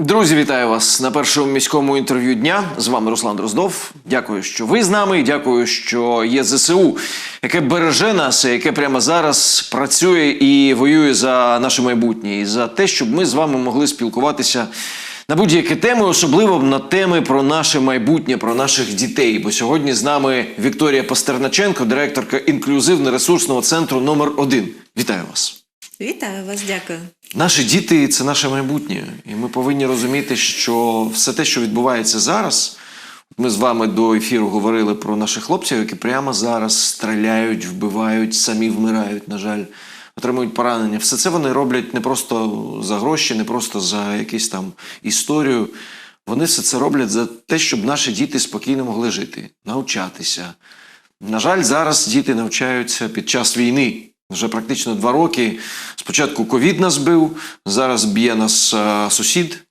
Друзі, вітаю вас на першому міському інтерв'ю дня. З вами Руслан Дроздов. Дякую, що ви з нами. Дякую, що є ЗСУ, яке береже нас, яке прямо зараз працює і воює за наше майбутнє, і за те, щоб ми з вами могли спілкуватися на будь-які теми, особливо на теми про наше майбутнє, про наших дітей. Бо сьогодні з нами Вікторія Пастерначенко, директорка інклюзивно-ресурсного центру номер 1 Вітаю вас. Вітаю вас, дякую. Наші діти це наше майбутнє, і ми повинні розуміти, що все те, що відбувається зараз, ми з вами до ефіру говорили про наших хлопців, які прямо зараз стріляють, вбивають, самі вмирають, на жаль, отримують поранення. Все це вони роблять не просто за гроші, не просто за якусь там історію. Вони все це роблять за те, щоб наші діти спокійно могли жити, навчатися. На жаль, зараз діти навчаються під час війни. Вже практично два роки. Спочатку ковід нас бив, зараз б'є нас е, сусід.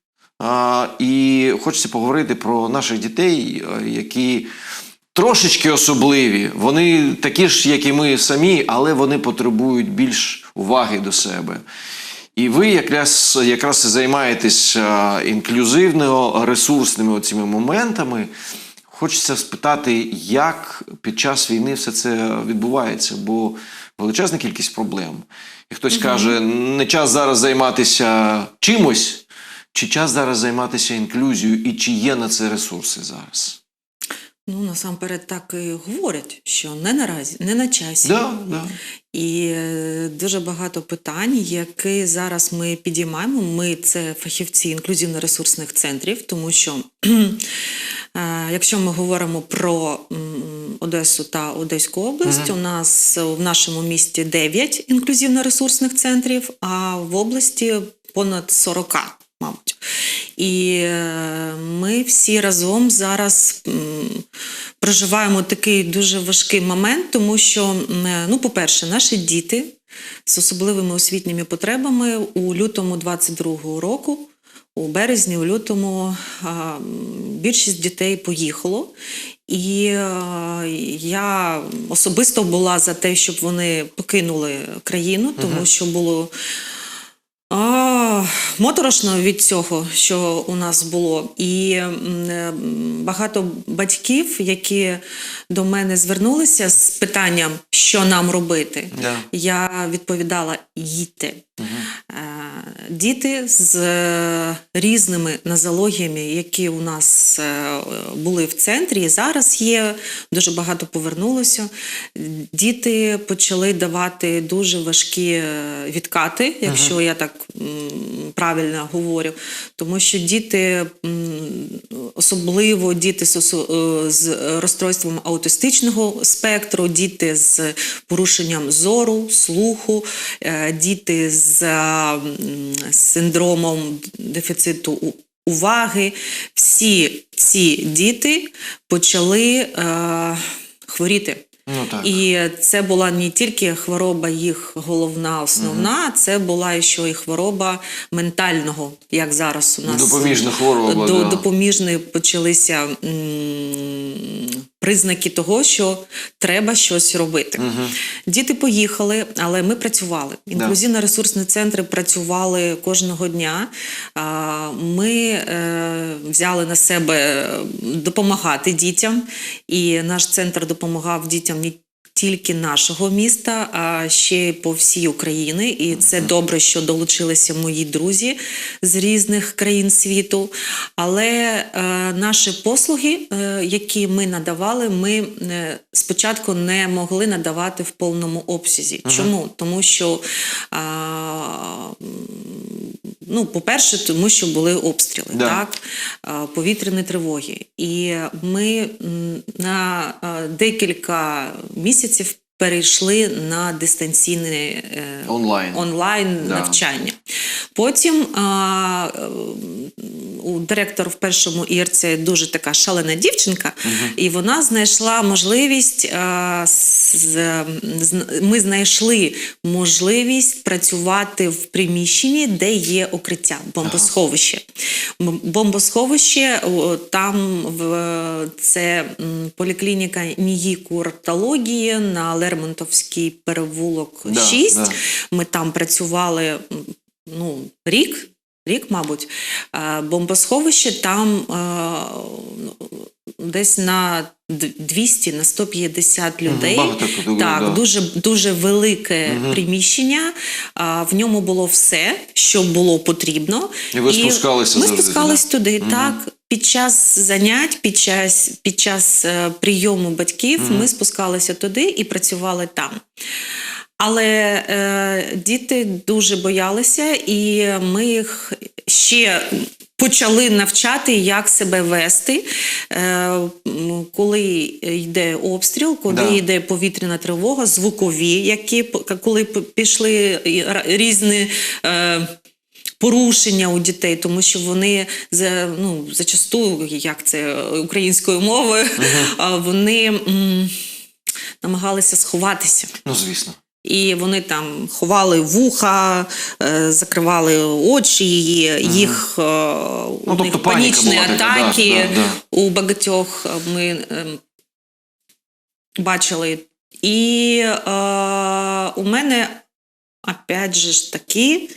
І хочеться поговорити про наших дітей, е, які трошечки особливі. Вони такі ж, як і ми самі, але вони потребують більш уваги до себе. І ви якраз, якраз займаєтесь е, інклюзивно ресурсними цими моментами. Хочеться спитати, як під час війни все це відбувається, бо величезна кількість проблем. І хтось каже, не час зараз займатися чимось, чи час зараз займатися інклюзією, і чи є на це ресурси зараз? Ну, насамперед так і говорять, що не наразі, не на часі. Да, да. І е, дуже багато питань, які зараз ми підіймаємо. Ми це фахівці інклюзивно-ресурсних центрів, тому що е, якщо ми говоримо про Одесу та Одеську область, у нас в нашому місті 9 інклюзивно-ресурсних центрів, а в області понад 40, мабуть. І е, ми всі разом зараз проживаємо такий дуже важкий момент, тому що, е, ну, по-перше, наші діти з особливими освітніми потребами у лютому 22-го року. У березні, у лютому більшість дітей поїхало, і е, я особисто була за те, щоб вони покинули країну, тому що було моторошно від цього, що у нас було. І е, багато батьків, які до мене звернулися з питанням, що нам робити, yeah. я відповідала: їдьте. Е, Діти з е, різними нозологіями, які у нас е, були в центрі, і зараз є, дуже багато повернулося. Діти почали давати дуже важкі е, відкати, якщо я так правильно говорю. Тому що діти, особливо діти з, розстройством аутистичного спектру, діти з порушенням зору, слуху, діти з м, синдромом дефіциту уваги. Всі ці діти почали е, хворіти. Ну так. І це була не тільки хвороба їх головна, основна, це була ще й хвороба ментального, як зараз у нас Допоміжна хвороба, До, да. допоміжні почалися м, признаки того, що треба щось робити. Діти поїхали, але ми працювали. Інклюзивно-ресурсні центри працювали кожного дня. Ми е, взяли на себе допомагати дітям, і наш центр допомагав дітям тільки нашого міста, а ще й по всій Україні. І це добре, що долучилися мої друзі з різних країн світу. Але е, наші послуги, е, які ми надавали, ми е, спочатку не могли надавати в повному обсязі. Чому? Тому що. А, Ну, по-перше, тому що були обстріли, Да. так, повітряні тривоги. І ми на декілька місяців перейшли на дистанційне е, Онлайн. онлайн Да. навчання. Потім а, у директора в першому ІРЦ дуже така шалена дівчинка, і вона знайшла можливість. А, з, з- ми знайшли можливість працювати в приміщенні, де є укриття, бомбосховище. Бомбосховище там в це поліклініка НІІ курортології на Лермонтовський перевулок Да, 6. да. Ми там працювали ну, рік. рік, мабуть, е, бомбосховище там е, десь на 200 на 150 людей. багато категорій, так, да. дуже дуже велике приміщення. А, в ньому було все, що було потрібно. І ви спускалися Ми завжди спускались туди, так. Під час занять, під час, під час е, прийому батьків ми спускалися туди і працювали там. Але е, діти дуже боялися, і ми їх ще почали навчати, як себе вести, е, коли йде обстріл, коли Да. йде повітряна тривога, звукові, які коли пішли різні. Е, Порушення у дітей, тому що вони за ну зачасту, як це українською мовою, а, вони м, намагалися сховатися. Ну, звісно. І вони там ховали вуха, е, закривали очі, їх е, у тобто них панічні була така, да, атаки да, да. у багатьох ми ем, бачили. І е, у мене, опять же ж таки,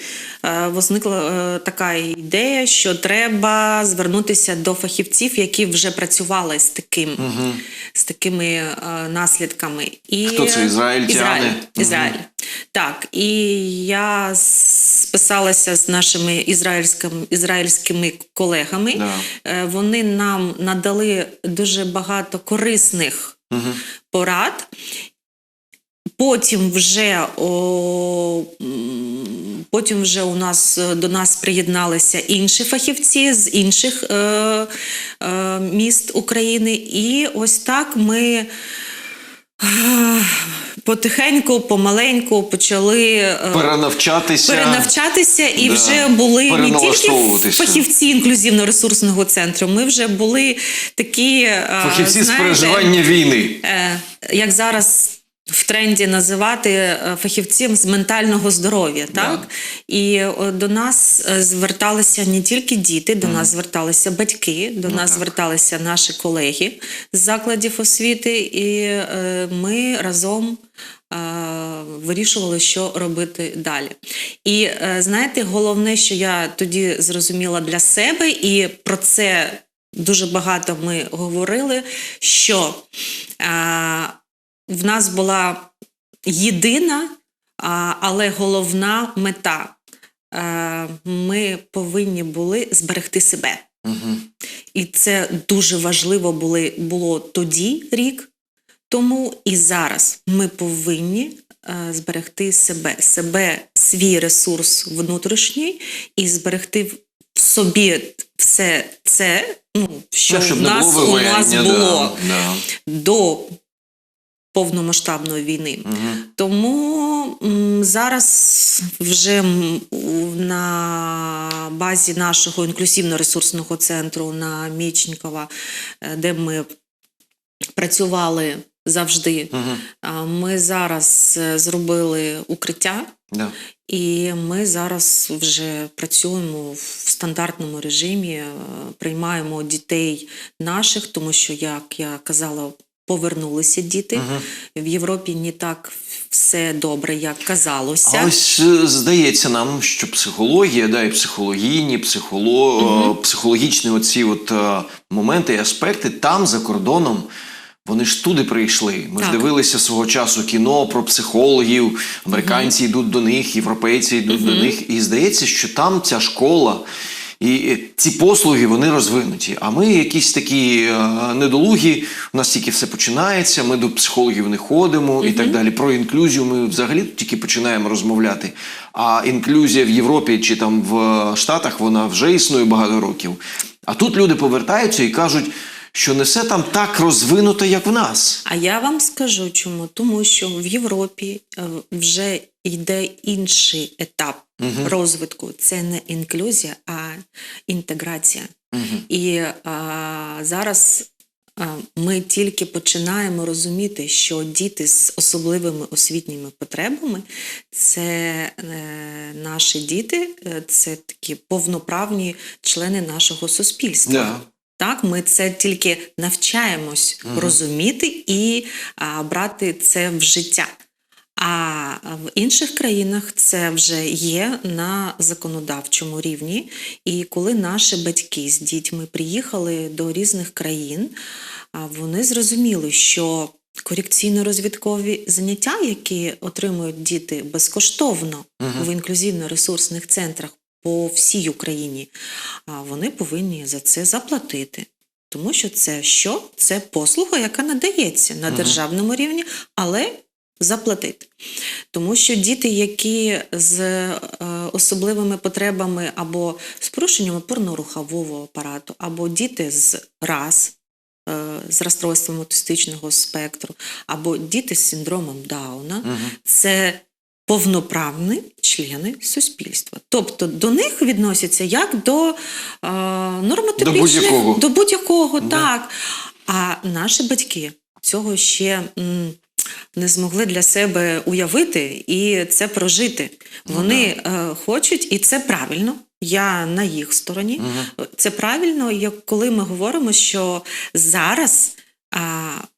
е, возникла е, така ідея, що треба звернутися до фахівців, які вже працювали з таким Угу. з такими е, наслідками. І Хто це, ізраїльтяни? Ізраїль. Ізраїль. Так, і я списалася з нашими ізраїльськими, ізраїльськими колегами. Да. Вони нам надали дуже багато корисних Угу. порад. Потім вже о, потім вже у нас е, до нас приєдналися інші фахівці з інших е, е, міст України. І ось так ми е, потихеньку, помаленьку почали. е, Перенавчатися. Перенавчатися і Да. вже були не тільки фахівці інклюзивно-ресурсного центру. Ми вже були такі Фахівці з переживання війни. е, як зараз в тренді називати е, фахівців з ментального здоров'я, так? І е, до нас е, зверталися не тільки діти, до нас зверталися батьки, до нас зверталися наші колеги з закладів освіти, і е, ми разом. Вирішували, що робити далі. І знаєте, головне, що я тоді зрозуміла для себе, і про це дуже багато ми говорили, що в нас була єдина, але головна мета. Е, Ми повинні були зберегти себе. Угу. І це дуже важливо були, було тоді рік тому і зараз. Ми повинні е, зберегти себе, себе, свій ресурс внутрішній і зберегти в собі все це, ну, що щоб в нас, у нас було Да, да. до повномасштабної війни. Мгм. Тому м, зараз вже на базі нашого інклюзивно-ресурсного центру на Мічникова, е, де ми працювали завжди, а, ми зараз е, зробили укриття. Да. І ми зараз вже працюємо в стандартному режимі, е, приймаємо дітей наших, тому що, як я казала, повернулися діти. Мгм. В Європі не так все добре, як казалося. А ось е, здається нам, що психологія, да, і психологійні, психоло... е, психологічні оці от е, моменти і аспекти там за кордоном. Вони ж туди прийшли. Ми ж дивилися свого часу кіно про психологів. Американці йдуть до них, європейці йдуть до них. І здається, що там ця школа і е, ці послуги вони розвинуті. А ми якісь такі е, недолугі. У нас тільки все починається. Ми до психологів не ходимо і так далі. Про інклюзію ми взагалі тільки починаємо розмовляти. А інклюзія в Європі чи там в е, Штатах вона вже існує багато років. А тут люди повертаються і кажуть, що не все там так розвинуто, як в нас. А я вам скажу чому. Тому що в Європі вже йде інший етап розвитку. Це не інклюзія, а інтеграція. І а, зараз ми тільки починаємо розуміти, що діти з особливими освітніми потребами це е, наші діти, е, це такі повноправні члени нашого суспільства. Да. Так, ми це тільки навчаємось розуміти і а, брати це в життя. А в інших країнах це вже є на законодавчому рівні. І коли наші батьки з дітьми приїхали до різних країн, вони зрозуміли, що корекційно-розвідкові заняття, які отримують діти безкоштовно в інклюзивно-ресурсних центрах по всій Україні, вони повинні за це заплатити. Тому що це що? Це послуга, яка надається на державному рівні, але заплатити. Тому що діти, які з е, особливими потребами або з порушенням опорно-рухового апарату, або діти з РАС, е, з розстройством аутистичного спектру, або діти з синдромом Дауна, це повноправні члени суспільства. Тобто до них відносяться як до е, нормотипічних, до будь-якого, Да. так. А наші батьки цього ще м, не змогли для себе уявити і це прожити. Вони е, хочуть, і це правильно. Я на їх стороні. Це правильно, як коли ми говоримо, що зараз,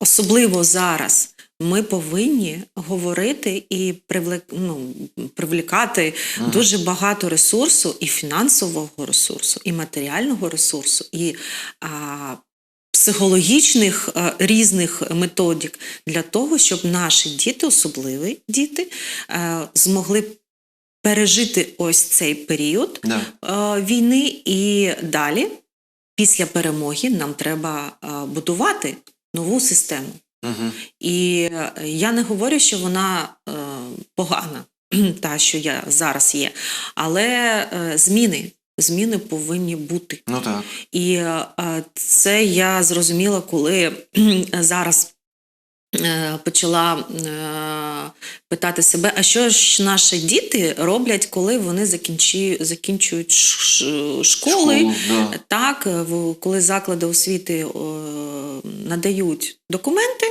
особливо зараз, ми повинні говорити і привлек, ну, привлікати дуже багато ресурсу, і фінансового ресурсу, і матеріального ресурсу, і а, психологічних е, різних методик для того, щоб наші діти, особливі діти, е, змогли пережити ось цей період Да. е, війни, і далі, після перемоги, нам треба будувати нову систему. Угу. І я не говорю, що вона погана, та що я зараз є, але зміни. Зміни повинні бути. Ну так. І е, це я зрозуміла, коли зараз е, почала е, питати себе, а що ж наші діти роблять, коли вони закінчі, закінчують школи, Школу, да. так, е, в- коли заклади освіти е, надають документи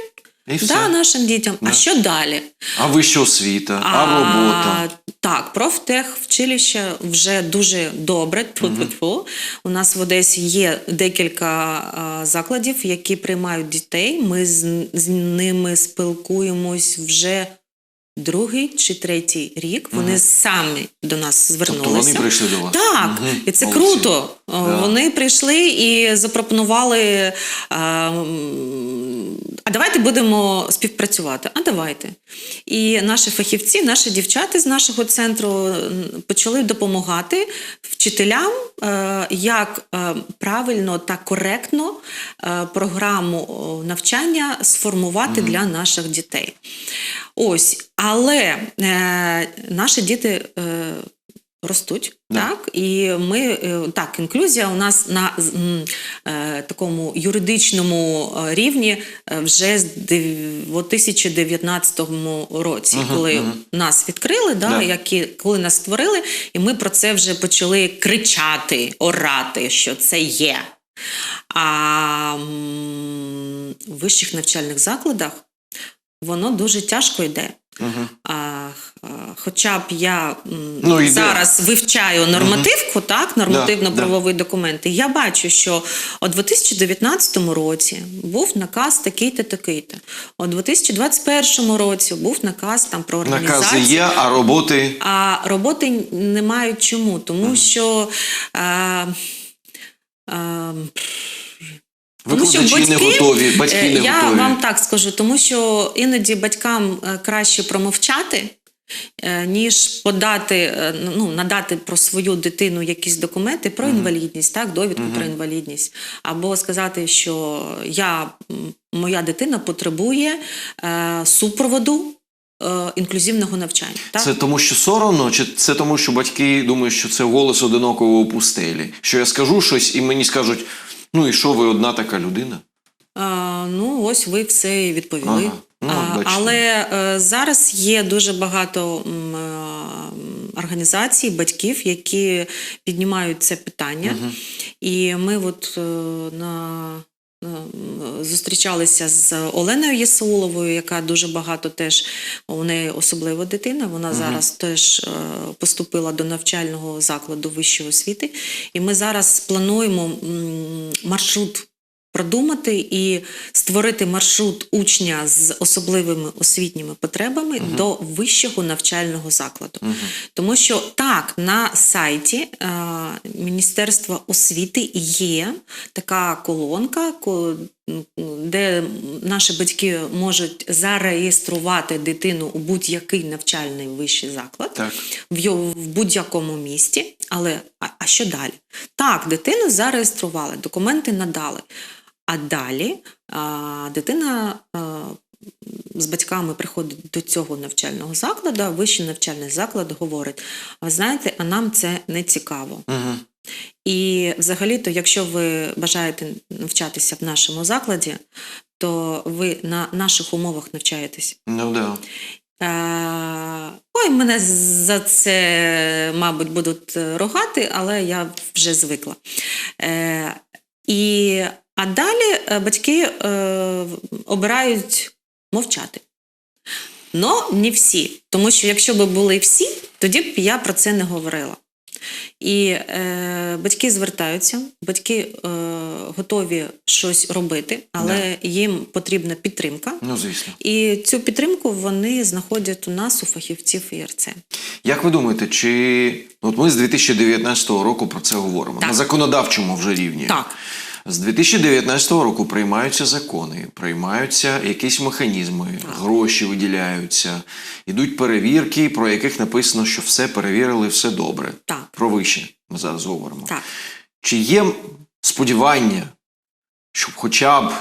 І все. да, нашим дітям. Да. А що далі? А вища освіта, а, робота. Так, профтехвчилище вже дуже добре. Тьфу-тьфу-тьфу. У нас в Одесі є декілька а, закладів, які приймають дітей. Ми з, з ними спілкуємось вже другий чи третій рік. Вони самі до нас звернулися. Тобто вони прийшли до вас. Так, Мгм. і це Молодці. круто. Да. Вони прийшли і запропонували. А, а давайте будемо співпрацювати. А давайте. І наші фахівці, наші дівчата з нашого центру почали допомагати вчителям, е, як е, правильно та коректно е, програму навчання сформувати для наших дітей. Ось, але е, наші діти. Е, Ростуть, Да. так і ми е, так, інклюзія у нас на е, такому юридичному е, рівні е, вже з дев- в 2019 році, Мгм, коли мгм. нас відкрили, да, Да. які коли нас створили, і ми про це вже почали кричати, орати, що це є. А в вищих навчальних закладах воно дуже тяжко йде. Угу. А, хоча б я Ну, йде. зараз вивчаю нормативку, так, нормативно-правові Да, документи, я бачу, що у 2019 році був наказ такий-то, такий-то. У 2021 році був наказ там про організацію. Накази є, а роботи. А роботи не мають чому, тому що. А, а, тому що Викладачі не готові, батьки е, не я готові. вам так скажу, тому що іноді батькам е, краще промовчати, е, ніж подати, ну, надати про свою дитину якісь документи про інвалідність, так, довідку про інвалідність, або сказати, що я, моя дитина потребує е, супроводу. Інклюзивного навчання. Так? Це тому, що соромно, чи це тому, що батьки думають, що це голос одинокого у пустелі? Що я скажу щось, і мені скажуть: ну і що ви одна така людина? А, ну, ось ви все і відповіли. Ага. Ну, А, але е, зараз є дуже багато м, е, організацій, батьків, які піднімають це питання. І ми от е, на. Е, Зустрічалися з Оленою Єсоловою, яка дуже багато теж у неї особлива дитина. Вона зараз теж е, поступила до навчального закладу вищої освіти. І ми зараз плануємо маршрут продумати і створити маршрут учня з особливими освітніми потребами до вищого навчального закладу. Тому що так, на сайті е, Міністерства освіти є така колонка, де наші батьки можуть зареєструвати дитину у будь-який навчальний вищий заклад Так. в, його- в будь-якому місті. Але а, а що далі? Так, дитину зареєстрували, документи надали. А далі а, дитина а, з батьками приходить до цього навчального закладу, а вищий навчальний заклад говорить: а знаєте, а нам це не цікаво. Угу. І взагалі-то, якщо ви бажаєте навчатися в нашому закладі, то ви на наших умовах навчаєтесь. Ну да. Ой, мене за це, мабуть, будуть рогати, але я вже звикла. Е, І, а далі е, батьки е, обирають мовчати. Но не всі. Тому що якщо б були всі, тоді б я про це не говорила. І е, батьки звертаються, батьки е, готові щось робити, але їм потрібна підтримка. Ну, звісно. І цю підтримку вони знаходять у нас у фахівців ІРЦ. Як ви думаєте, чи ну, от ми з 2019 року про це говоримо Так. на законодавчому вже рівні? Так, З 2019 року приймаються закони, приймаються якісь механізми, гроші виділяються, ідуть перевірки, про яких написано, що все перевірили, все добре. так, Про вище ми зараз говоримо. так. Чи є сподівання, щоб хоча б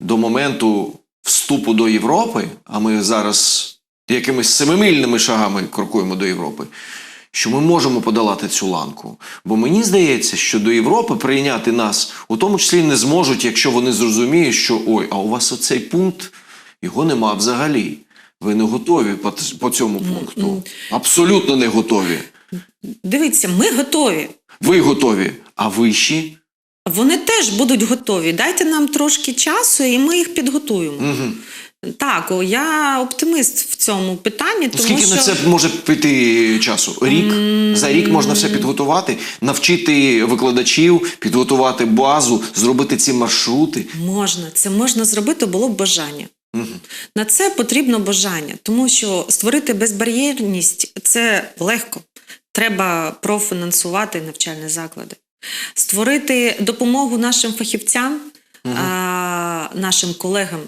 до моменту вступу до Європи, а ми зараз якимись семимильними шагами крокуємо до Європи, що ми можемо подолати цю ланку? Бо мені здається, що до Європи прийняти нас у тому числі не зможуть, якщо вони зрозуміють, що ой, а у вас оцей пункт його нема взагалі. Ви не готові по, по цьому пункту. Абсолютно не готові. Дивіться, ми готові. Ви готові, а вищі? Вони теж будуть готові. Дайте нам трошки часу, і ми їх підготуємо. Угу. Так, я оптимист в цьому питанні, тому Скільки що на це може піти часу? Рік? За рік можна все підготувати, навчити викладачів, підготувати базу, зробити ці маршрути. можна це можна зробити, було б бажання. Угу. На це потрібно бажання, тому що створити безбар'єрність це легко. Треба профінансувати навчальні заклади, створити допомогу нашим фахівцям, а, нашим колегам,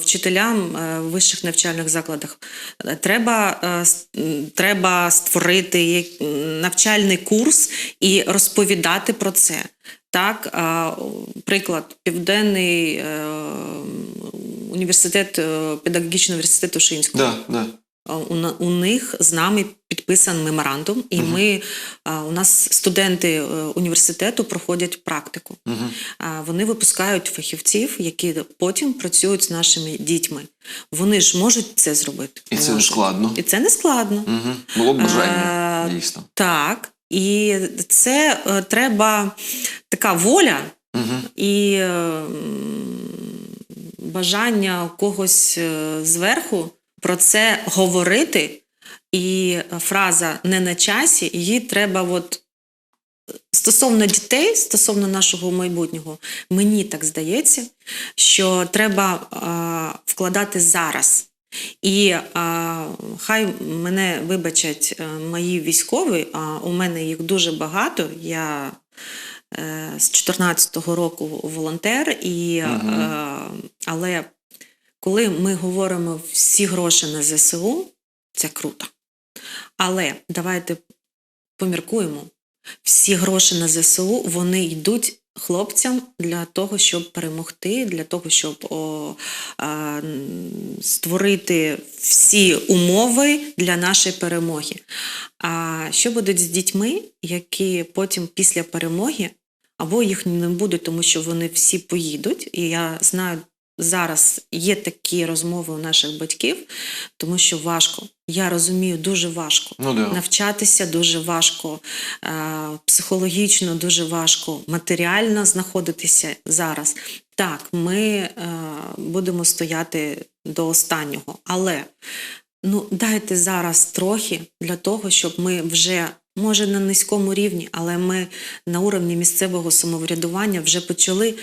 вчителям е, в вищих навчальних закладах. Е, Треба, е, треба створити навчальний курс і розповідати про це. Так, приклад, Південний університет, педагогічного педагогічний університет Ушинського. Да, да. У, них з нами підписан меморандум, і ми у нас студенти е, університету проходять практику. А, Вони випускають фахівців, які потім працюють з нашими дітьми. Вони ж можуть це зробити. І це не складно. І це не складно. Угу. Було б бажання, дійсно. Так, і це е, треба така воля Угу. і е, м, бажання когось е, зверху про це говорити. І фраза не на часі, її треба от. Стосовно дітей, стосовно нашого майбутнього, мені так здається, що треба а, вкладати зараз. І а, хай мене вибачать е, мої військові, а у мене їх дуже багато. Я е, з 14-го року волонтер, і, е, але коли ми говоримо всі гроші на ЗСУ, це круто. Але давайте поміркуємо. Всі гроші на ЗСУ вони йдуть хлопцям для того, щоб перемогти, для того, щоб о, а, створити всі умови для нашої перемоги. А що буде з дітьми, які потім після перемоги або їх не буде, тому що вони всі поїдуть, і я знаю. Зараз є такі розмови у наших батьків, тому що важко. Я розумію, дуже важко. Ну да. Навчатися дуже важко, е, психологічно дуже важко, матеріально знаходитися зараз. Так, ми е, будемо стояти до останнього, але ну дайте зараз трохи для того, щоб ми вже. Може на низькому рівні, але ми на уровні місцевого самоврядування вже почали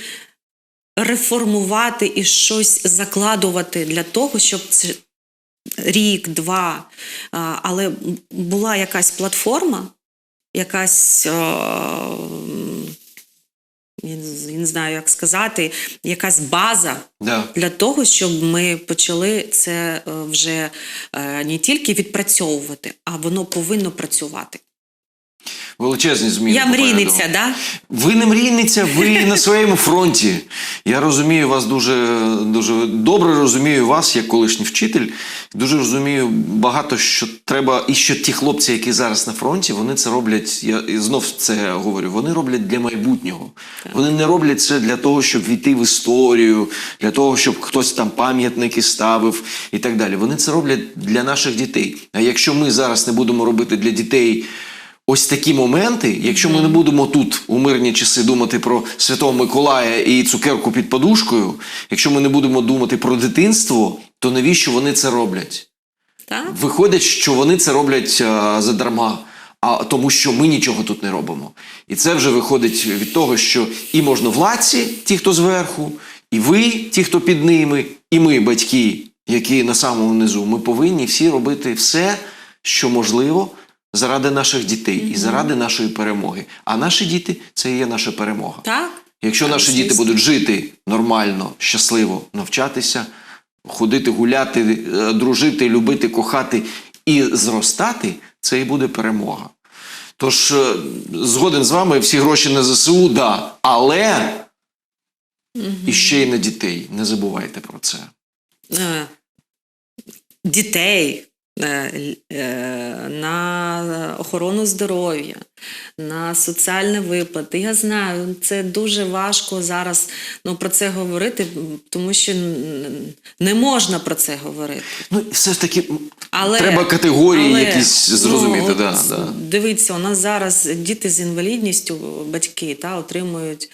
реформувати і щось закладувати для того, щоб це рік, два, але була якась платформа, якась. Я не- знаю, як сказати, якась база Да. для того, щоб ми почали це е, вже е, не тільки відпрацьовувати, а воно повинно працювати. Величезні зміни. Я мрійниця, да? Ви не мрійниця, ви на своєму фронті. Я розумію вас дуже, дуже добре розумію вас як колишній вчитель. Дуже розумію багато, що треба, і що ті хлопці, які зараз на фронті, вони це роблять. Я і знов це говорю. Вони роблять для майбутнього. Вони не роблять це для того, щоб війти в історію, для того, щоб хтось там пам'ятники ставив і так далі. Вони це роблять для наших дітей. А якщо ми зараз не будемо робити для дітей. Ось такі моменти, якщо ми не будемо тут у мирні часи думати про Святого Миколая і цукерку під подушкою, якщо ми не будемо думати про дитинство, то навіщо вони це роблять? Так? Виходить, що вони це роблять а, задарма, а тому, що ми нічого тут не робимо. І це вже виходить від того, що і можновладці, ті, хто зверху, і ви, ті, хто під ними, і ми, батьки, які на самому низу, ми повинні всі робити все, що можливо. Заради наших дітей і заради нашої перемоги. А наші діти це і є наша перемога. Так? Якщо Так, наші діти будуть жити нормально, щасливо, навчатися, ходити, гуляти, е, дружити, любити, кохати і зростати, це і буде перемога. Тож, е, згоден з вами, всі гроші на ЗСУ, да, але і ще й на дітей. Не забувайте про це. Е, Дітей. Е, е, На охорону здоров'я, на соціальні виплати. Я знаю, це дуже важко зараз ну, про це говорити, тому що не можна про це говорити. Ну, все ж таки, Але, треба категорії але, якісь зрозуміти. ну, да, от да. Дивіться, у нас зараз діти з інвалідністю, батьки та, отримують.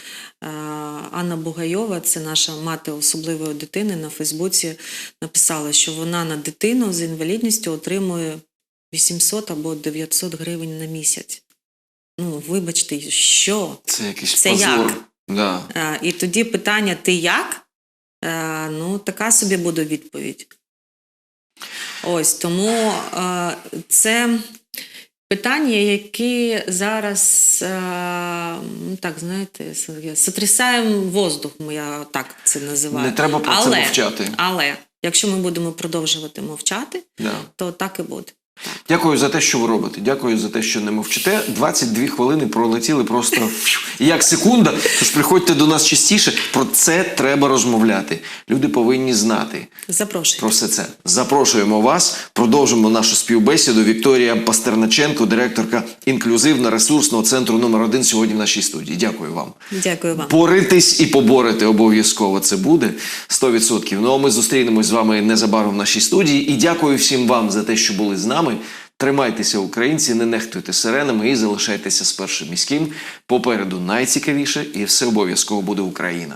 Анна Бугайова, це наша мати особливої дитини, на Фейсбуці написала, що вона на дитину з інвалідністю отримує 800 або 900 гривень на місяць. Ну, вибачте, що? Це якийсь Це позор. як? Да. Е, І тоді питання: ти як? Е, Ну, така собі буде відповідь. Ось тому е, це питання, які зараз, е, ну, так знаєте, с- сотрясаємо воздух, я так це називаю. Не треба про це мовчати. Але якщо ми будемо продовжувати мовчати, Да. то так і буде. Дякую за те, що ви робите. Дякую за те, що не мовчите. 22 хвилини пролетіли просто як секунда. Тож приходьте до нас частіше. Про це треба розмовляти. Люди повинні знати Запрошую. про все це. Запрошуємо вас. Продовжимо нашу співбесіду. Вікторія Пастерначенко, директорка інклюзивно-ресурсного центру номер 1 сьогодні в нашій студії. Дякую вам. Дякую вам. Боритись і поборити обов'язково це буде 100%. Ну а ми зустрінемось з вами незабаром в нашій студії. І дякую всім вам за те, що були з нами. Тримайтеся, українці, не нехтуйте сиренами і залишайтеся з першим міським. Попереду найцікавіше, і все обов'язково буде Україна.